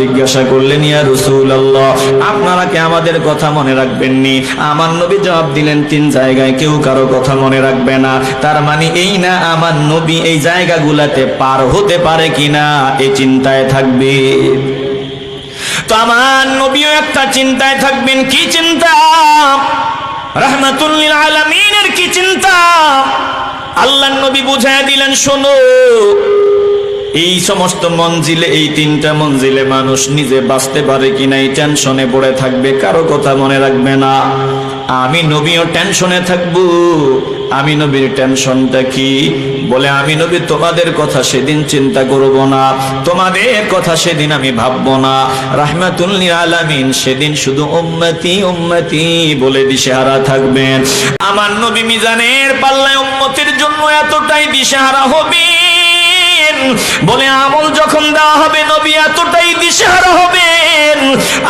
জিজ্ঞাসা করলেন আপনারা কি আমাদের কথা মনে রাখবেননি? আমার নবী জবাব দিলেন, তিন জায়গায় কেউ কারও কথা মনে রাখবে না। তার মানে এই না, আমার নবী এই জায়গাগুলাতে পার হতে পারে কিনা এই চিন্তায় থাকবে। তো আমার নবীও একটা চিন্তায় থাকবেন, কি চিন্তা? রহমাতুল্লিল আলামিনের কি চিন্তা? আল্লাহ নবী বুঝায় দিলেন, শোনো এই সমস্ত মঞ্জিলে, এই তিনটা মঞ্জিলে মানুষ নিজে বাঁচতে পারে কিনা এই টেনশনে পড়ে থাকবে, কারও কথা মনে রাখবে না। আমি নবীও টেনশনে থাকব। আমি নবীর টেনশনটা কি? বলে, আমি নবী, তোমাদের কথা সেদিন চিন্তা করব না। তোমাদের কথা সেদিন আমি ভাববো না। রাহমাতুল্লিল আলামিন, সেদিন শুধু উম্মতি উম্মতি বলে দিশেহারা থাকবেন। আমার নবী মিজানের পাল্লায় উম্মতির জন্য এতটাই দিশেহারা হবে। বলে আমল যখন দেওয়া হবে, নবী এতটাই হবেন।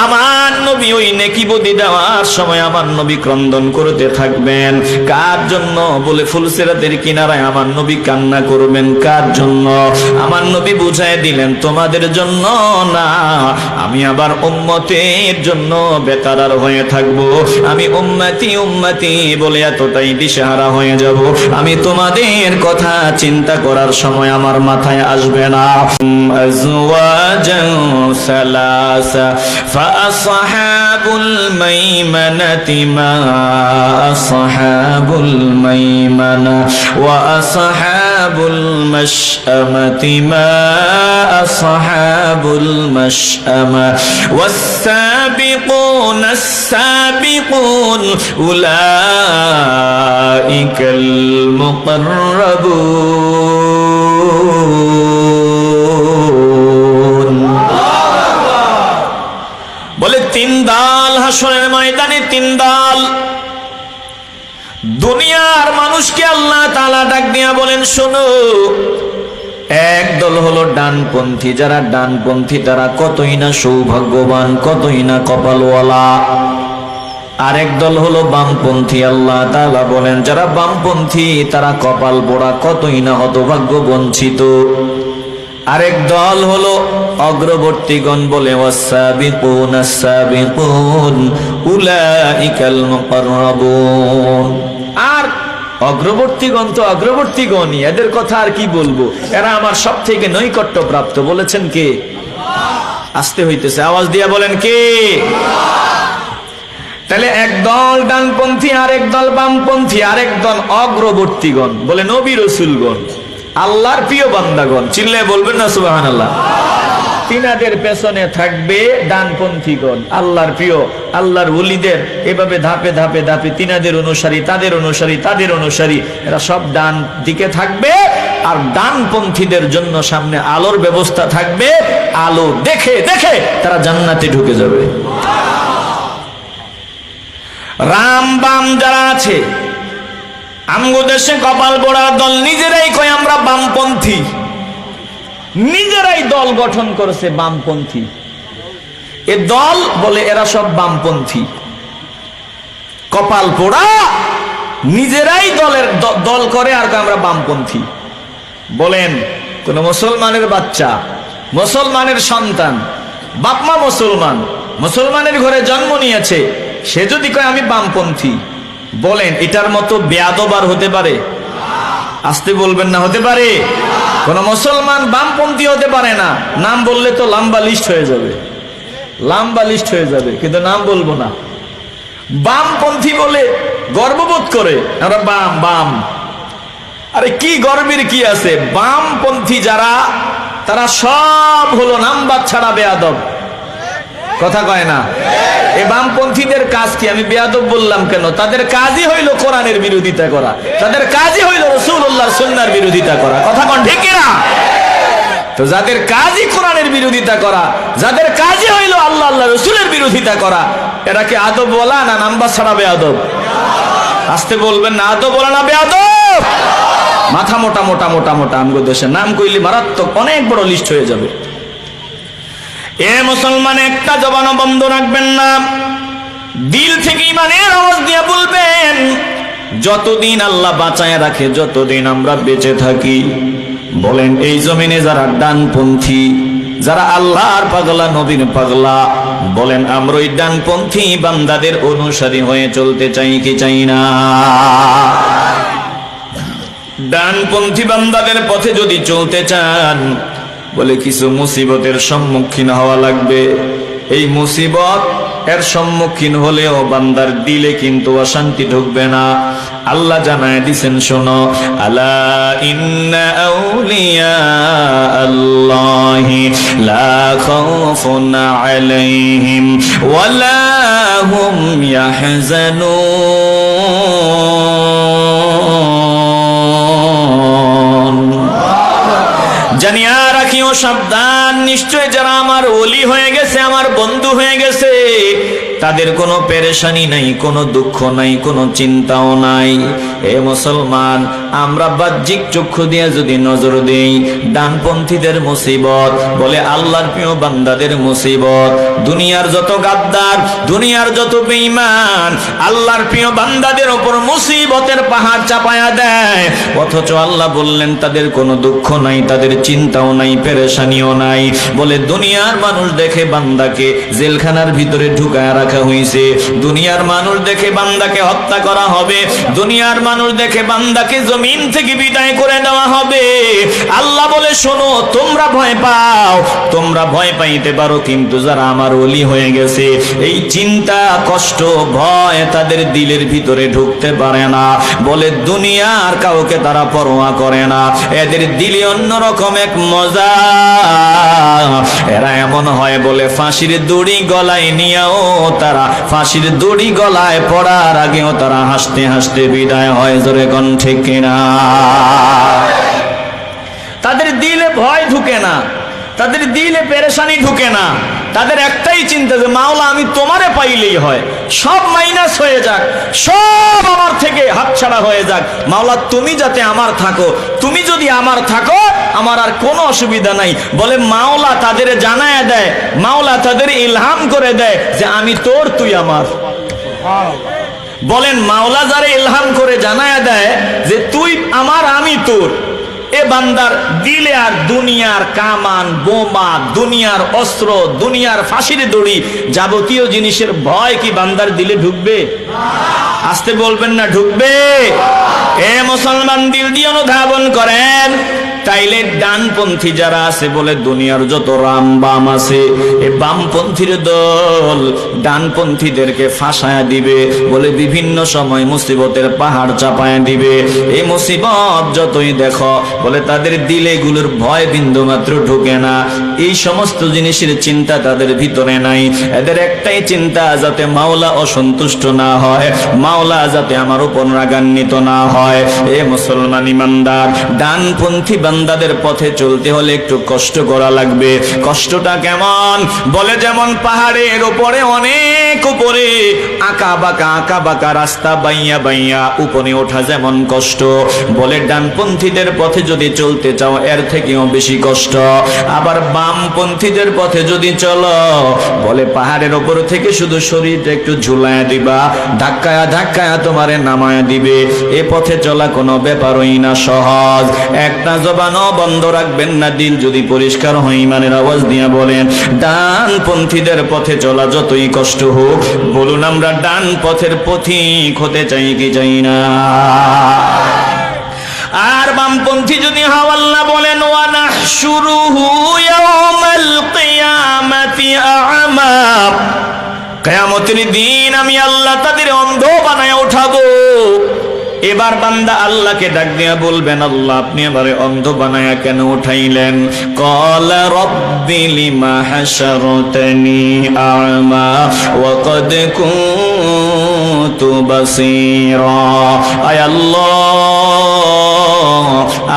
আমার নবী ওই নেকি বদি দেওয়ার সময় আমার নবী ক্রন্দন করতে থাকবেন। কার জন্য? বলে ফুলসেরাদের কিনারায় আমার নবী কান্না করবেন। কার জন্য? আমার নবী দিলেন, তোমাদের জন্য না, আমি আবার উম্মতের জন্য বেতারার হয়ে থাকব। আমি উম্মতি উম্মতি বলে এতটাই দিশেহারা হয়ে যাব। আমি তোমাদের কথা চিন্তা করার সময় আমার মাথায় আসবে না أزواجا ثلاثة فأصحاب الميمنة ما أصحاب الميمنة وأصحاب المشأمة ما أصحاب المشأمة والسابقون السابقون أولئك المقربون বলে তিন দাল হাসনের ময়দানে তিন দাল দিয়া বলেন, শোনো, এক দল হলো ডানপন্থী। যারা ডানপন্থী, তারা কতই না সৌভাগ্যবান, কতই না কপালওয়ালা। আরেক দল হলো বামপন্থী। আল্লাহ তাআলা বলেন, যারা বামপন্থী, তারা কপাল পোড়া, কতই না হতভাগ্য বঞ্চিত। আরেক দল হলো অগ্রবর্তীগণ বলে ওয়াসাবিকুন আসাবিকুন উলাইকাল মুকাররাবুন অগ্রবর্তীগণ তো অগ্রবর্তীগণই, এদের কথা আর কি বলব? এরা আমার সব থেকে নৈকট্য প্রাপ্ত বলেছেন কে? আসতে হইতেছে, আওয়াজ দিয়া বলেন কে? তাহলে এক দল ডানপন্থী, আরেক দল বামপন্থী, আরেক দল অগ্রবর্তীগণ। বলে নবী রসুলগণ, আল্লাহর প্রিয় বান্দাগণ চিল্লে বলবেন না সুবাহান আল্লাহ তিনাদের পেছনে থাকবে ডানপন্থীগণ আল্লাহর প্রিয়, আল্লাহর উলিদের এভাবে ধাপে ধাপে ধাপে তিনাদের অনুসারী, তাদের অনুসারী তাদের অনুসারী, এরা সব ডান দিকে থাকবে আর ডানপন্থীদের জন্য সামনে আলোর ব্যবস্থা থাকবে। আলো দেখে দেখে তারা জান্নাতে ঢুকে যাবে। রাম বাম যারা আছে, আমগো দেশে কপাল পোড়ার দল, নিজেরাই কয় আমরা বামপন্থী। নিজেরাই দল গঠন করেছে বামপন্থী। এ দল বলে এরা সব বামপন্থী। কপাল পোড়া, নিজেরাই দলের দল করে আর আমরা বামপন্থী। বলেন, কোন মুসলমানের বাচ্চা, মুসলমানের সন্তান, বাপমা মুসলমান, মুসলমানের ঘরে জন্ম নিয়েছে, সে যদি কয় আমি বামপন্থী, বলেন এটার মতো বেয়াদবার হতে পারে? আসতে বলবেন না, হতে পারে? কোন মুসলমান বামপন্থী হতে পারে না। নাম বললে তো লম্বা লিস্ট হয়ে যাবে। লম্বা লিস্ট হয়ে যাবে, কিন্তু নাম বলব না। বামপন্থী বলে গর্ববোধ করে। আমরা বাম বাম। আরে কি গর্বের কি আছে? বামপন্থী যারা, তারা সব হলো নাম্বার ছাড়া বেয়াদব। কথা কয় না? এ বামপন্থীদের কাজ কি? আমি বেয়াদব বললাম কেন? তাদের কাজই হইল কোরআনের বিরোধিতা করা। তাদের কাজই হইল রসুল্লাহ সুন্নার বিরোধিতা করা। কথা কন ঠিক না তো যাদের কাজই কোরআনের বিরোধিতা করা, যাদের কাজই হইল আল্লাহ আল্লাহ রসুলের বিরোধিতা করা, এরা কি আদব বলা না নাম্বার ছাড়া বেয়াদব? আসতে বলবেন না, আদব বলা না বেয়াদব? মাথা মোটা মোটা মোটা মোটা, আমগো দেশের নাম কইলে মারাত্মক অনেক বড় লিস্ট হয়ে যাবে। এ মুসলমান, একটা জবানও বন্ধ রাখবেন না। দিল থেকে ইমানের আওয়াজ দিয়ে বলবেন, যতদিন আল্লাহ বাঁচায় রাখে, যতদিন আমরা বেঁচে থাকি। বলেন, এই জমিনে যারা ডানপন্থী, যারা আল্লাহর পাগলা, নবীর পাগলা, বলেন, আমরা ওই ডানপন্থী বান্দাদের অনুসারী হয়ে চলতে চাই কি চাই না? ডানপন্থী বান্দাদের পথে যদি চলতে চান বলে কিছু মুসিবতের সম্মুখীন হওয়া লাগবে। এই মুসিবত এর সম্মুখীন হলেও বান্দার দিলে কিন্তু অশান্তি ঢুকবে না। আল্লাহ জানায় দিছেন, শোনো আল্লাহ ইন্না ওয়ালা রাখিও সাবধান? নিশ্চয় যারা আমার ওলি হয়ে গেছে, আমার বন্ধু হয়ে গেছে, তাদের কোনো পেরেশানি নাই, কোনো দুঃখ নাই, কোনো চিন্তাও নাই। এ মুসলমান, আমরা বাহ্যিক চক্ষু দিয়ে যদি নজর দেই, ডানপন্থীদের মুসিবত, বলে আল্লাহর প্রিয় বান্দাদের মুসিবত। দুনিয়ার যত গাদ্দার, দুনিয়ার যত বেঈমান, আল্লাহর প্রিয় বান্দাদের ওপর মুসিবতের পাহাড় চাপায়া দেয়। অথচ আল্লাহ বললেন, তাদের কোনো দুঃখ নাই, তাদের চিন্তাও নাই, পেরেশানিও নাই। বলে, দুনিয়ার মানুষ দেখে বান্দাকে জেলখানার ভিতরে ঢুকায় রাখা হয়েছে দুনিয়ার মানুষ দেখে বান্দাকে হত্যা করা হবে। দুনিয়ার মানুষ দেখে বান্দাকে জমিন থেকে বিদায় করে দেওয়া হবে। আল্লাহ বলে, শোনো, তোমরা ভয় পাও। তোমরা ভয় পাইতে পারো, কিন্তু যারা আমার অলি হয়ে গেছে, এই চিন্তা, কষ্ট, ভয় তাদের দিলের ভিতরে ঢুকতে পারে না। বলে, দুনিয়ার কাউকে তারা পরোয়া করে না। এদের দিলে অন্যরকম এক মজা। এরা এমন হয় বলে, ফাঁসির দড়ি গলায় নিয়েও তারা, ফাঁসির দড়ি গলায় পড়ার আগেও তারা হাসতে হাসতে বিদায় হয় জোরে কোন, ঠিক কিনা? তাদের দিলে ভয় ঢুকে না, তাদের দিলে পেরেশানি ঢুকে না। তাদের একটাই চিন্তা যে, মাওলা, আমি তোমারে পাইলেই হয়। সব মাইনাস হয়ে যাক, সব আমার থেকে হাতছাড়া হয়ে যাক। মাওলা, তুমি যাতে আমার থাকো, তুমি যদি আমার থাকো, আমার আর কোনো অসুবিধা নাই। বলে, মাওলা তাদের জানায় দেয়, মাওলা তাদের ইলহাম করে দেয় যে, আমি তোর তুই আমার। বলেন, মাওলা যারে ইলহাম করে জানায় দেয় যে, তুই আমার, আমি তোর। এ বান্দার দিলে আর দুনিয়ার কামান, বোমা, দুনিয়ার অস্ত্র, দুনিয়ার ফাঁসির দড়ি যাবতীয় জিনিসের ভয় কি বান্দার দিলে ঢুকবে? আসতে বলবেন না, ঢুকবে? এ মুসলমান, দিল দিয়ে অনুধাবন করেন। তাইলে ডানপন্থী যারা আছে বলে দুনিয়ার যত রাম বাম আছে, এ বামপন্থীর দল ডানপন্থীদেরকে ফাঁসায়া দিবে বলে বিভিন্ন সময় মুসিবতের পাহাড় চাপায়া দিবে। এই মুসিবত যতই দেখো, বলে তাদের দিলে গুলোর ভয় বিন্দু মাত্র ঢুকে না। এই সমস্ত জিনিসের চিন্তা তাদের ভিতরে নাই। এদের একটাই চিন্তা যাতে মাওলা অসন্তুষ্ট না হয়, মাওলা যাতে আমার উপর রাগান্বিত না হয়। এ মুসলমান ইমানদার, ডানপন্থী বান্দাদের পথে চলতে হলে একটু কষ্ট করা লাগবে। কষ্টটা কেমন? বলে যেমন পাহাড়ের উপরে অনেক উপরে আঁকা বাঁকা আঁকা বাঁকা রাস্তা বাইয়া বাইয়া, উপরে ওঠা যেমন কষ্ট। বলে ডানপন্থীদের পথে যদি চলতে চাও, এর থেকেও বেশি কষ্ট। আবার বামপন্থীদের পথে যদি চলো, বলে পাহাড়ের ওপর থেকে শুধু শরীরটা একটু ঝুলায় দিবা, ধাক্কায়া ধাক্কায়া তোমারে নামায়া দিবে। এ পথে চলা কোনো ব্যাপারই না সহজ। একটা জবানও বন্ধ রাখবেন না, দিল যদি পরিষ্কার হয় ইমানের আওয়াজ দিয়ে বলেন ডান পন্থীদের পথে চলা যতই কষ্ট হোক বলুন আমরা ডান পথের পথিক হতে চাই কি চাই না? আর বামপন্থী যদি হাওয়াল্লা বলেন ওয়ানা শুরু ইয়াউমাল কিয়ামাতি আ'মা কেয়ামতের দিন আমি আল্লাহ তাদের অন্ধ বানায় উঠাবো। এবার বান্দা আল্লাহকে ডাক দিয়া বলবেন, আল্লাহ, আপনি আমারে অন্ধ বানায়া কেন উঠাইলেন? কল রব্বি লিমা হাশারতানি আ'মা ওয়া কদ কুনতু বাসীরা। আয় আল্লাহ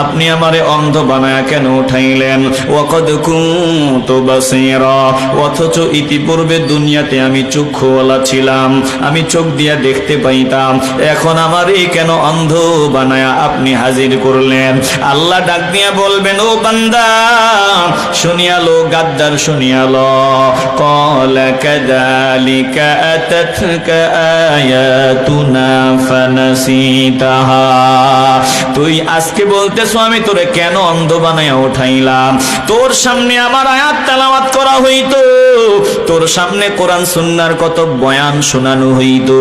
আপনি আমারে অন্ধ বানায় কেন উঠাইলেন? ওয়াকদ কুনতু বাসীরা। অথচ ইতিপূর্বে দুনিয়াতে আমি চক্ষুওয়ালা ছিলাম, আমি চোখ দিয়া দেখতে পাইতাম। এখন আমারে কেন অন্ধ বানায়া আপনি হাজির করলেন? আল্লাহ ডাক দিয়া বলবেন, ও বান্দা শুনিয়ালো গাদ্দার শুনিয়ালো কল কাযালিকা আতাতকা আয়াতুনা ফানাসিতাহা। তুই আজকে বলতেছো আমি তোরে কেন অন্ধ বানায় উঠাইলাম তোর সামনে আমার আয়াত তালাওয়াত করা হইতো। তোর সামনে কোরআন সুন্নার কত বয়ান শোনানো হইতো।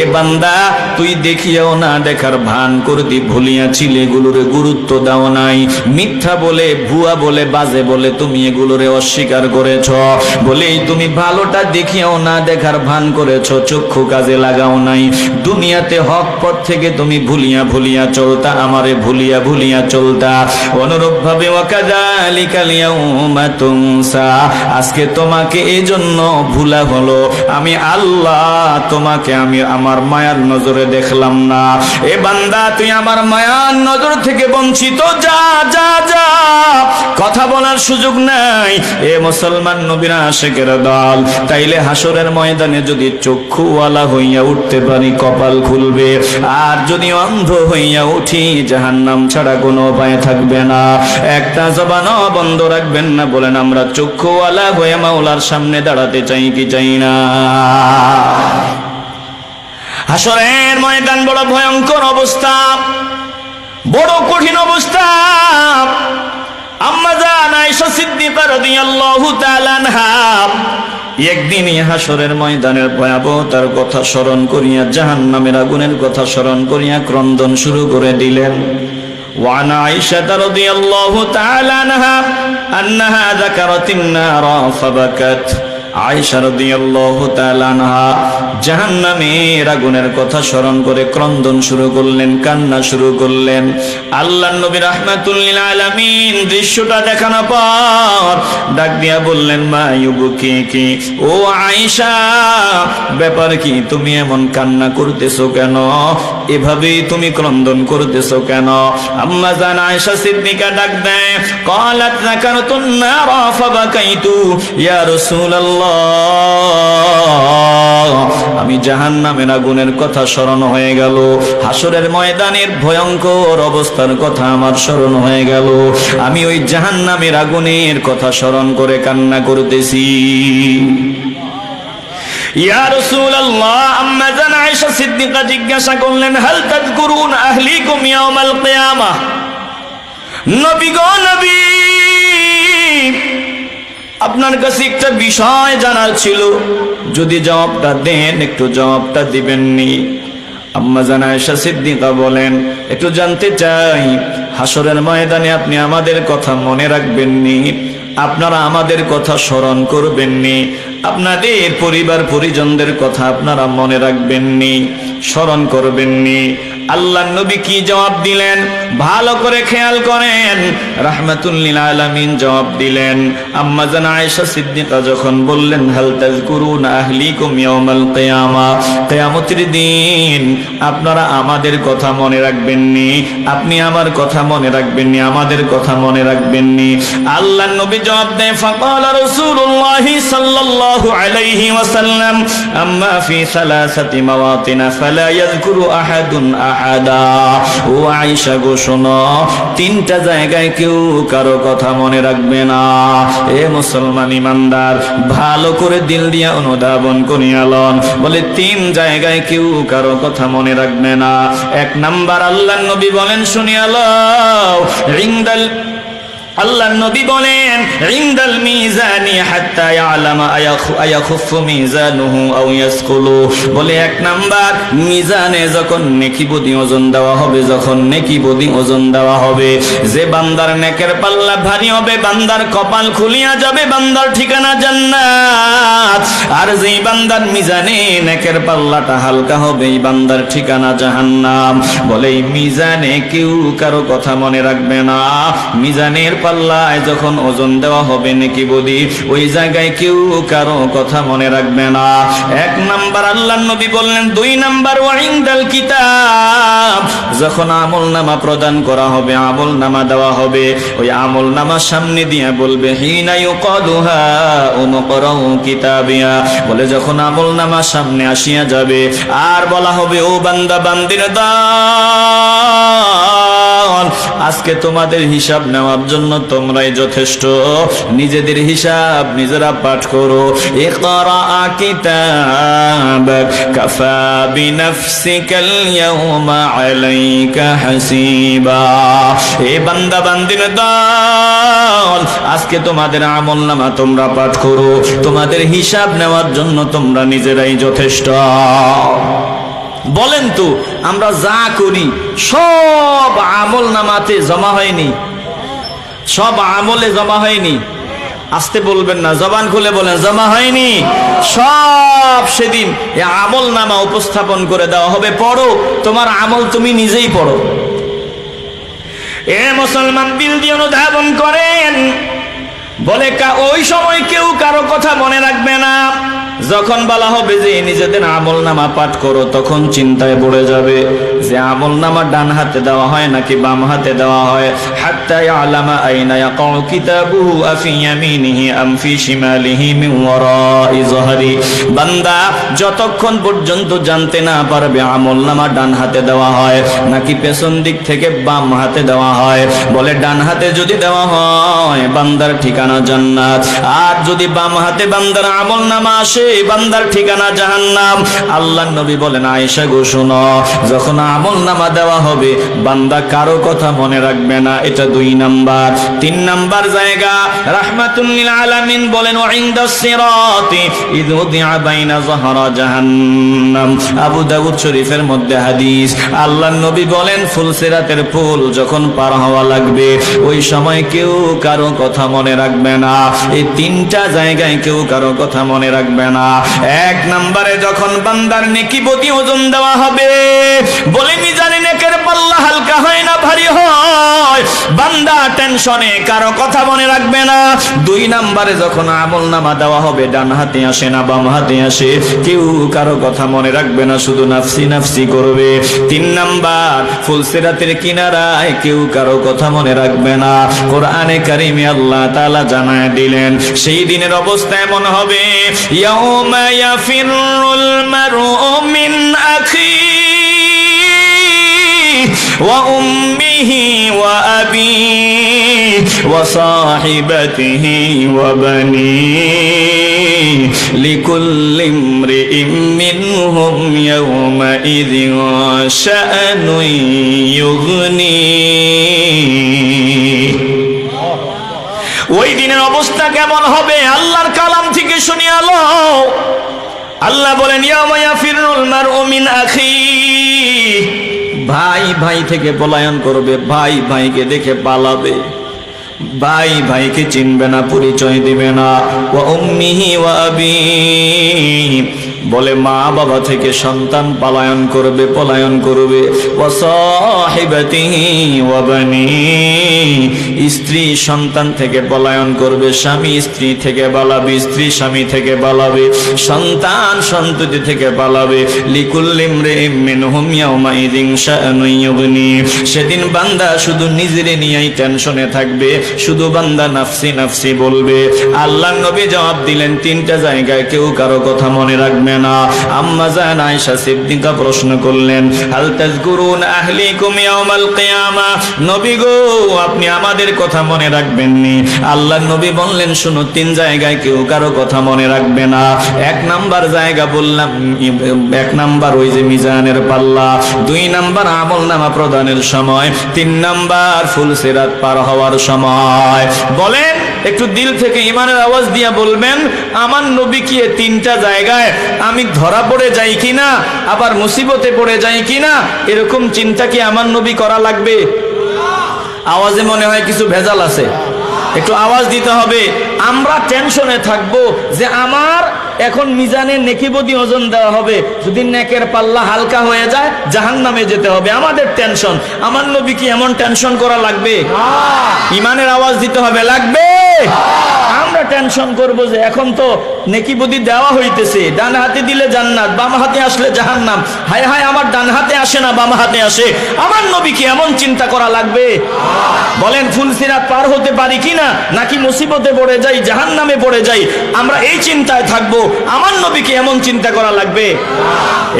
এ বান্দা, তুই দেখিয়াও না দেখার ভান করতি ভুলিয়াছিলে এগুলোরে গুরুত্ব দাও নাই। মিথ্যা বলে, ভুয়া বলে, বাজে বলে তুমি এগুলোরে অস্বীকার করেছ। বলেই তুমি ভালোটা দেখিয়াও না দেখার ভান করেছ, চক্ষু কাজে লাগাও নাই। দুনিয়াতে হক পথ থেকে তুমি ভুলিয়া ভুলিয়া চলতা আমারে ভুলিয়া ভুলিয়া চলতা। অনুরূপ ভাবে আজকে তোমাকে এই জন্য ভুলা হলো। আমি আল্লাহ, তোমাকে আমি আমার মায়ার নজরে দেখলাম না। এ বান্দা, তুই আমার মায়ার নজর থেকে বঞ্চিত। যা যা যা। কথা বলার সুযোগ নাই। এ মুসলমান নবীরা আশেকের দল। তাইলে হাসরের ময়দানে যদি চক্ষুওয়ালা হইয়া উঠতে পারি, কপাল খুলবে। আর যদি অন্ধ হইয়া উঠি জাহান্নাম ছাড়া কোনো উপায় থাকবে না। একটা জবান বন্ধ রাখবেন না, বলেন আমরা চক্ষুওয়ালা হয়ে মাওলার সামনে দাঁড়াতে চাই কি চাই না। হাসরের ময়দান বড় ভয়ঙ্কর অবস্থা, বড় কঠিন অবস্থা। আম্মা জান আয়েশা সিদ্দিকা রাদিয়াল্লাহু তাআলা আনহা একদিন হাসরের ময়দানের ভয়াবহতার কথা স্মরণ করিয়া জাহান্নামের আগুনের কথা স্মরণ করিয়া ক্রন্দন শুরু করে দিলেন وعن عائشة رضي الله تعالى عنها أنها ذكرت النار فبكت কথা স্মরণ করে ক্রন্দন শুরু করলেন, কান্না শুরু করলেন। আল্লাহ দেখানো আয়েশা, ব্যাপার কি? তুমি এমন কান্না করতেছো কেন? এভাবেই তুমি ক্রন্দন করতেছো কেন? আম্মা জান আয়েশা সিদ্দিকা ডাক দেয়, কলাত না কেন তুমি আল্লাহ। আমি জাহান নামের আগুনের কথা স্মরণ হয়ে গেল। হাসরের ময়দানের ভয়ঙ্কর অবস্থার কথা আমার স্মরণ হয়ে গেল। আমি ওই জাহান নামের আগুনের কথা স্মরণ করে কান্না করতেছি। আয়েশা জিজ্ঞাসা করলেন নবী আপনার কাছে একটা বিষয় জানার ছিল। যদি জবাবটা দেন, একটু জবাবটা দিবেননি। আম্মা জানা আয়েশা সিদ্দিকা বলেন, একটু জানতে চাই হাসরের ময়দানে আপনি আমাদের কথা মনে রাখবেননি, আপনারা আমাদের কথা স্মরণ করবেননি, আপনাদের পরিবার পরিজনদের কথা আপনারা মনে রাখবেননি, স্মরণ করবেননি আল্লাহ নবী কি জবাব দিলেন? ভালো করে খেয়াল করেন। রাহমাতুল্লিল আলামিন জবাব দিলেন। আম্মা জান আয়েশা সিদ্দিকা যখন বললেন, হাল তাযকুরুন আহলিকুম ইয়াউমাল কিয়ামা? কিয়ামতের দিন আপনারা আমাদের কথা মনে রাখবেননি। আপনি আমার কথা মনে রাখবেননি, আমাদের কথা মনে রাখবেননি। আল্লাহ নবী জবাব দেয় ফাকাল রাসূলুল্লাহ সাল্লাল্লাহু আলাইহি ওয়াসাল্লাম, আম্মা ফি সালাসাতি মাওয়াতিন ফালা ইয়াযকুরু আহাদুন আহাদা। ও আয়েশা গো, শোনো, তিনটা জায়গায় কেউ কারও কথা মনে রাখবে না। এ মুসলমান ইমানদার, ভালো করে দিল দিয়া অনুধাবন করিয়ালন বলে, তিন জায়গায় কেউ কারও কথা মনে রাখবে না। এক নাম্বার আল্লাহ নবী বলেন শুনিয়াল রিংদাল আল্লাহ নবী বলেন ইনদাল মিজানি হাত্তা ইয়ালামা আয়াখুফু মিজানুহু আও ইয়াসকুলু। বলে এক নাম্বার, মিজানে যখন নেকি বদি ওজন দেওয়া হবে, যখন নেকি বদি ওজন দেওয়া হবে, যে বান্দার নেকের পাল্লা ভারী হবে, বান্দার কপাল খুলিয়া যাবে, বান্দার ঠিকানা জান্নাত। আর যেই বান্দার মিজানে নেকের পাল্লাটা হালকা হবে, এই বান্দার ঠিকানা জাহান্নাম। বলে মিজানে কেউ কারও কথা মনে রাখবে না। মিজানের পাল্লায় যখন ওজন দেওয়া হবে নাকি বদি ওই জায়গায় কেউ কারও কথা মনে রাখবে না। এক নাম্বার আল্লাহ নবী বললেন, দুই নাম্বার ওয়াইন্দাল কিতাব। যখন আমল নামা প্রদান করা হবে আমল নামা দেওয়া হবে, ওই আমল নামা সামনে দিয়ে বলবে কিতাবিয়া। বলে যখন আমল নামা সামনে আসিয়া যাবে, আর বলা হবে, ও বান্দা, বান্দির দা আজকে তোমাদের হিসাব নেওয়ার জন্য তোমরাই যথেষ্ট। নিজেদের হিসাব নিজেরা পাঠ করো। আজকে তোমাদের আমল নামা তোমরা পাঠ করো। তোমাদের হিসাব নেওয়ার জন্য তোমরা নিজেরাই যথেষ্ট। বলেন তো, আমরা যা করি, সব আমল নামাতে জমা হয়নি। সব আমলে জমা হয়নি। আসতে বলবেন না, জবান খুলে বলেন, জমা হয়নি। সব সেদিন আমল নামা উপস্থাপন করে দেওয়া হবে। পড়ো, তোমার আমল তুমি নিজেই পড়ো। এ মুসলমান দিল দিয়ে অনুধাবন করেন। বলে ওই সময় কেউ কারও কথা মনে রাখবে না। যখন বলা হবে যে নিজেদের আমল নামা পাঠ করো, তখন চিন্তায় পড়ে যাবে যে আমল নামা ডান হাতে দেওয়া হয় নাকি বাম হাতে দেওয়া হয়। হাত্তা আলামা আইনা ইয়াকাউ কিতাবুহু আফি শিমালিহি বান্দা যতক্ষণ পর্যন্ত জানতে না পারবে আমল নামা ডান হাতে দেওয়া হয় নাকি পেছন দিক থেকে বাম হাতে দেওয়া হয়, বলে ডান হাতে যদি দেওয়া হয়, বান্দার ঠিকানা জান্নাত। আর যদি বাম হাতে বান্দার আমল নামা আসে বান্দার ঠিকানা জাহান্নাম। আল্লাহ নবী বলেন, আয়েশা শোনো, যখন আমল নামা দেওয়া হবে, বান্দা কারও কথা মনে রাখবে না। এটা দুই নাম্বার। তিন নাম্বার জায়গা বলেন আবু মধ্যে হাদিস, আল্লাহ নবী বলেন ফুল যখন পার হওয়া লাগবে, ওই সময় কেউ কারও কথা মনে রাখবে না। এই তিনটা জায়গায় কেউ কারও কথা মনে রাখবে না। এক নম্বরে যখন বান্দার নেকি বতি ওজন দেওয়া হবে, বলে মিজানে নেকের পাল্লা হালকা হয় না, ভারী হয়। বান্দা টেনশনে, কারও কথা মনে রাখবে না। দুই নম্বরে যখন আমল নামা দেওয়া হবে, ডান হাতে আসে না, বাম হাতে আসে। কেউ কারও কথা মনে রাখবে না, শুধু নাফসি নাফসি করবে। তিন নাম্বার ফুলসিরাতের কিনারায় কেউ কারও কথা মনে রাখবে না। কোরআনে কারিমে আল্লাহ তাআলা জানায় দিলেন, সেই দিনের অবস্থা এমন হবে ইয়াউমা ইয়াফিরুল মারউ মিন আখি وأمه وأبيه وصاحبته وبنيه لكل امرئ منهم يومئذ شأن يغنيه ওই দিনের অবস্থা কেমন হবে আল্লাহর কালাম থেকে শুনি আলো আল্লাহ বলেন ভাই ভাই থেকে পলায়ন করবে, ভাই ভাইকে দেখে পালাবে। ভাই ভাইকে চিনবে না, পরিচয় দিবে না। ও অম্মিহি ওয়া বলে মা বাবা থেকে সন্তান পলায়ন করবে পলায়ন করবে। স্ত্রী সন্তান থেকে পলায়ন করবে, স্বামী স্ত্রী থেকে পালাবে, স্ত্রী স্বামী থেকে পালাবে, সন্তান সন্ততি থেকে পালাবে। সেদিন বান্দা শুধু নিজেরে নিয়েই টেনশনে থাকবে, শুধু বান্দা নাফসি নাফসি বলবে। আল্লাহ নবী জবাব দিলেন, তিনটা জায়গায় কেউ কারও কথা মনে রাখবে না। আম্মা জান আয়েশা সিদ্দিকা প্রশ্ন করলেন, হাল তাজকুরুন আহলিকুম ইয়াউমাল কিয়ামা? নবী গো, আপনি আমাদের কথা মনে রাখবেন নি। আল্লাহ নবী বললেন, শুনো, তিন জায়গায় কেউ কারও কথা মনে রাখবে না। এক নাম্বার জায়গা বললাম, এক নাম্বার ওই যে মিজানের পাল্লা, দুই নাম্বার আমল নামা প্রদানের সময়, তিন নাম্বার ফুল সিরাত পার হওয়ার সময়। বলেন একটু দিল থেকে ইমানের আওয়াজ দিয়া বলবেন, আমার নবী কি তিনটা জায়গায় আমি ধরা পড়ে যাই কি না আবার মুসিবতে পড়ে যাই কিনা? এরকম চিন্তা কি আমার নবী করা লাগবে? আওয়াজে মনে হয় কিছু ভেজাল আছে। একটু আওয়াজ দিতে হবে। আমরা টেনশনে থাকব যে আমার এখন মিজানে নেকিবদি ওজন দেওয়া হবে। যদি নেকের পাল্লা হালকা হয়ে যায় জাহান নামে যেতে হবে। আমাদের টেনশন। আমার নবী কি এমন টেনশন করা লাগবে? ইমানের আওয়াজ দিতে হবে। লাগবে? আমরা টেনশন করব যে এখন তো নেকি বুদ্ধি দেওয়া হইতেছে। ডান হাতে দিলে জান্নাত বাম হাতে আসলে জাহান্নাম। হায় হায় আমার ডান হাতে আসে না বাম হাতে আসে। আমার নবী কি এমন চিন্তা করা লাগবে? বলেন ফুলসিরাত পার হতে পারি কিনা? নাকি মুসিবতে পড়ে যাই জাহান্নামে পড়ে যাই? আমরা এই চিন্তায় থাকব। আমার নবীকে এমন চিন্তা করা লাগবে?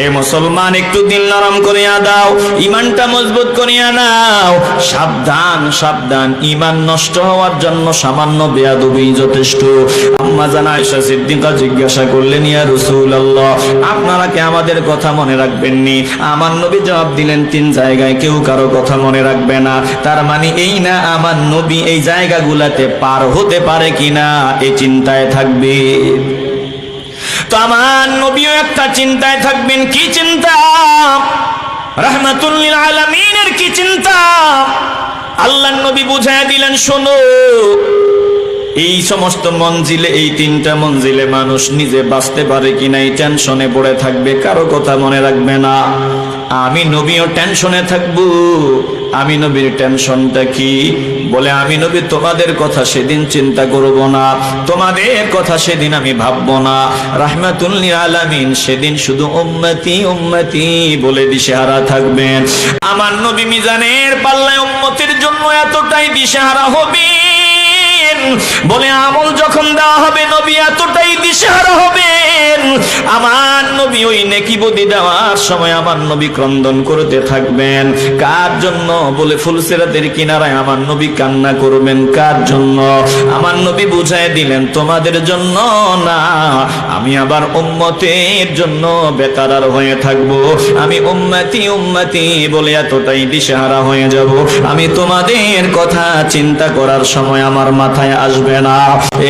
এ মুসলমান, একটু দিল নরম করিয়া দাও, ইমানটা মজবুত করিয়া নাও। সাবধান সাবধান, ইমান নষ্ট হওয়ার জন্য সামান্য বেয়াদবি যথেষ্ট। আম্মা জানা আয়েশা সিদ্দিকা জিজ্ঞাসা করলেন, ইয়া রাসূলুল্লাহ, আপনারা কি আমাদের কথা মনে রাখবেননি? আমার নবী জবাব দিলেন, তিন জায়গায় কেউ কারও কথা মনে রাখবে না। তার মানে এই না, আমার নবী এই জায়গাগুলাতে পার হতে পারে কিনা এই চিন্তায় থাকবে। তো আমার নবীও একটা চিন্তায় থাকবেন, কি চিন্তা? রহমাতুল্লিল আলমিনের কি চিন্তা? আল্লাহ নবী বুঝায় দিলেন, শোনো এই সমস্ত মঞ্জিলে, এই তিনটা মঞ্জিলে মানুষ নিজে বাঁচতে পারে কিনা এই টেনশনে পড়ে থাকবে, কারও কথা মনে রাখবে না। আমি নবীও টেনশনে থাকব, আমি নবীর টেনশনটা কি? বলে, আমি নবী, তোমাদের কথা সেদিন চিন্তা করব না, তোমাদের কথা সেদিন আমি ভাববো না। রাহমাতুল্লিল আলামিন, সেদিন শুধু উম্মতি উম্মতি বলে দিশেহারা থাকবেন। আমার নবী মিজানের পাল্লায় উম্মতির জন্য এতটাই দিশেহারা হবে বলে আমল যখন দেওয়া হবে নবী এতটাই দিশেহারা হবেন। আমার নবী ওই নেকি বদি দেওয়ার সময় আমার নবী ক্রন্দন করতে থাকবেন। কার জন্য? বলে ফুলসেরাতের কিনারায় আমার নবী কান্না করবেন। কার জন্য? আমার নবী বুঝাই দিলেন, তোমাদের জন্য না, আমি আবার উম্মতের জন্য বেতারার হয়ে থাকব। আমি বলে এতটাই দিশেহারা হয়ে যাব। আমি তোমাদের কথা চিন্তা করার সময় আমার মাথায় আসবে না।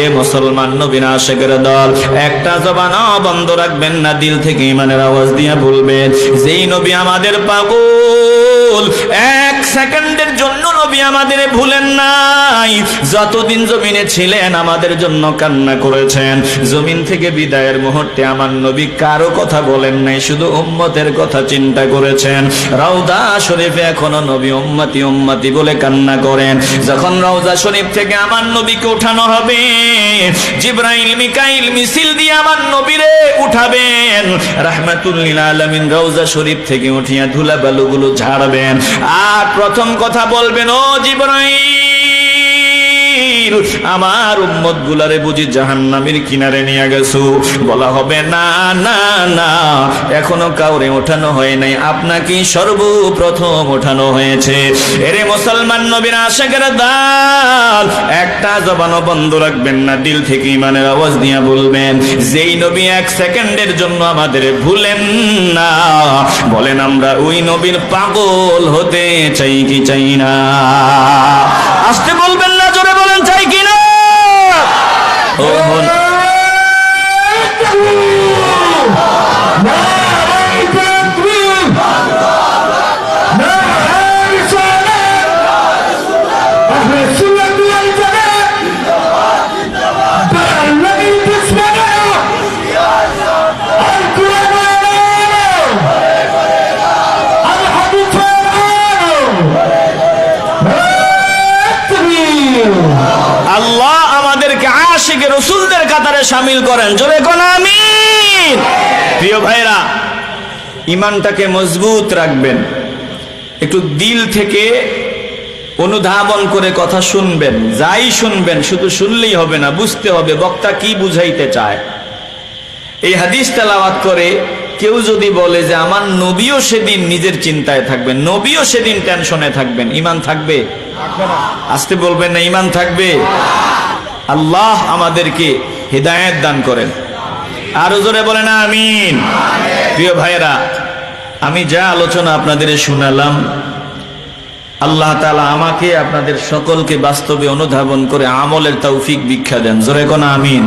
এ মুসলমান নবীন আশেকের দল, একটা জবান বন্ধ রাখবেন না, দিল থেকে ইমানের আওয়াজ দিয়ে বলবেন যেই নবী আমাদের পাগল এক সেকেন্ডের জন্য নবী আমাদের ভুলেন নাই। যতদিন জমিনে ছিলেন, আমাদের জন্য কান্না করেছেন। জমিন থেকে বিদায়ের মুহূর্তে আমার নবী কারও কথা বলেন নাই, শুধু উম্মতের কথা চিন্তা করেছেন। রওদা শরীফে এখনও নবী উম্মতি উম্মতি বলে কান্না করেন। যখন রওজা শরীফ থেকে আমার নবীকে উঠানো হবে, জিব্রাইল, মিকাইল মিছিল দিয়ে আমার নবীরে উঠাবেন। রাহমাতুল্লিল আলামিন রওজা শরীফ থেকে উঠিয়া ধুলা বালুগুলো ঝাড়বেন। আর প্রথম কথা বলবেন ও জিব্রাইল আমার উম্মত গুলারে বুঝি জাহান্নামের কিনারে নিয়ে গেছো। বলা হবে, না না না, এখনও কাউরে ওঠানো হয় নাই। আপনাকে সর্বপ্রথম ওঠানো হয়েছে। এরে মুসলমান নবীর আশেকের দাল, একটা জবানও বন্ধ রাখবেন না, দিল থেকে ইমানের আওয়াজ দিয়ে বলবেন, যেই নবী এক সেকেন্ডের জন্য আমাদের ভুলেন না। বলেন, আমরা ওই নবীর পাগল হতে চাই কি চাই না? আসতে বলবেন সামিল করেন। জোরে কোন আমিন প্রিয় ভাইরা ইমানটাকে মজবুত রাখবেন। একটু দিল থেকে অনুধাবন করে কথা শুনবেন। যাই শুনবেন, শুধু শুনলেই হবে না, বুঝতে হবে বক্তা কি বুঝাইতে চায়। এই হাদিস তেলাওয়াত করে কেউ যদি বলে যে, আমার নবীও সেদিন নিজের চিন্তায় থাকবেন, নবীও সেদিন টেনশনে থাকবেন। ইমান থাকবে? আসতে বলবেন না, ইমান থাকবে? আল্লাহ আমাদেরকে হৃদায়ত দান করেন। আরও জোরে বলেন, আমিন। প্রিয় ভাইয়েরা, আমি যা আলোচনা আপনাদের শুনালাম, আল্লাহ তালা আমাকে, আপনাদের সকলকে বাস্তবে অনুধাবন করে আমলের তৌফিক ভিক্ষা দেন। জোরে কোন আমিন।